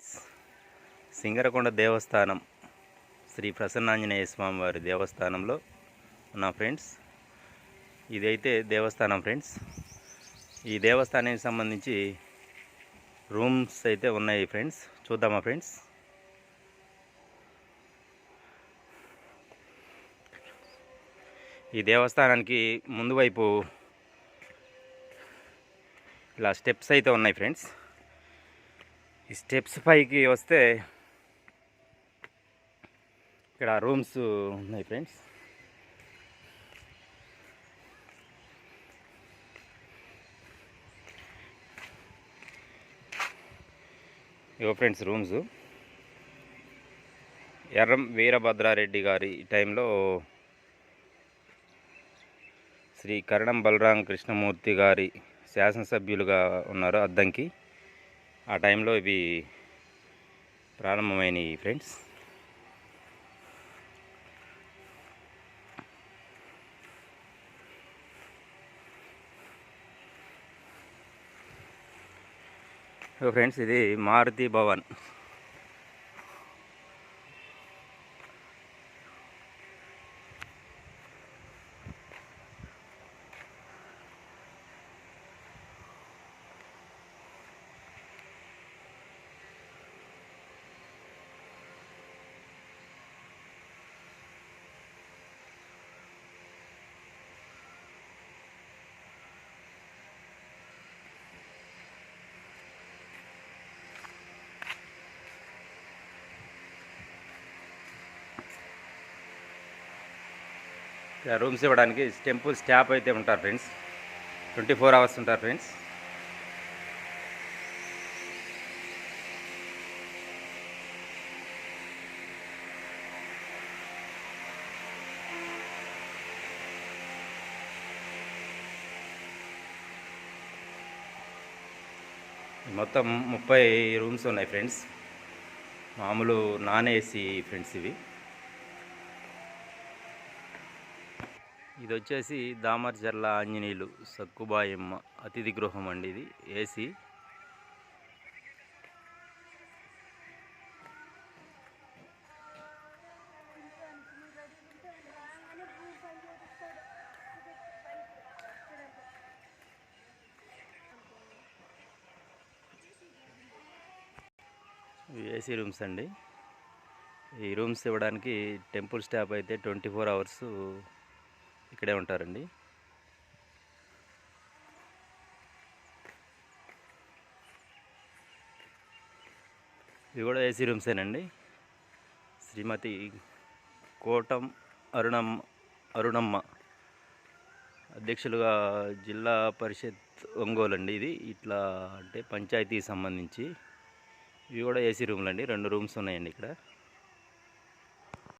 Friends Singarakonda దేవస్థానం శ్రీ ప్రసన్నాంజనేయ స్వామివారి దేవస్థానంలో ఉన్న ఫ్రెండ్స్. ఇదైతే దేవస్థానం ఫ్రెండ్స్. ఈ దేవస్థానానికి సంబంధించి రూమ్స్ అయితే ఉన్నాయి ఫ్రెండ్స్. చూద్దామా ఫ్రెండ్స్. ఈ దేవస్థానానికి ముందు వైపు ఇలా స్టెప్స్ అయితే ఉన్నాయి ఫ్రెండ్స్. ఈ స్టెప్స్ పైకి వస్తే ఇక్కడ రూమ్స్ ఉన్నాయి ఫ్రెండ్స్. ఇవో ఫ్రెండ్స్ రూమ్స్. ఎర్రం వీరభద్రారెడ్డి గారి టైంలో శ్రీ కరణం బలరాం కృష్ణమూర్తి గారి శాసనసభ్యులుగా ఉన్నారు అద్దంకి. ఆ టైంలో ఇవి ప్రారంభమైనవి ఫ్రెండ్స్. ఫ్రెండ్స్ ఇది మారుతి భవన్. రూమ్స్ ఇవ్వడానికి టెంపుల్ స్టాఫ్ అయితే ఉంటారు ఫ్రెండ్స్. ట్వంటీ ఫోర్ అవర్స్ ఉంటారు ఫ్రెండ్స్. మొత్తం ముప్పై రూమ్స్ ఉన్నాయి ఫ్రెండ్స్. మామూలు నాన్ ఏసీ ఫ్రెండ్స్ ఇవి. ఇది వచ్చేసి దామర్జర్ల ఆంజనేయులు సక్కుబాయమ్మ అతిథి గృహం అండి ఇది ఏసీ. ఏసీ రూమ్స్ అండి. ఈ రూమ్స్ ఇవ్వడానికి టెంపుల్ స్టాఫ్ అయితే ట్వంటీ ఫోర్ అవర్స్ ఇక్కడే ఉంటారండి. ఇవి కూడా ఏసీ రూమ్సేనండి శ్రీమతి కోటం అరుణమ్మ అరుణమ్మ అధ్యక్షులుగా జిల్లా పరిషత్ ఒంగోలు అండి ఇది. ఇట్లా అంటే పంచాయతీకి సంబంధించి ఇవి కూడా ఏసీ రూమ్లు అండి రెండు రూమ్స్ ఉన్నాయండి ఇక్కడ.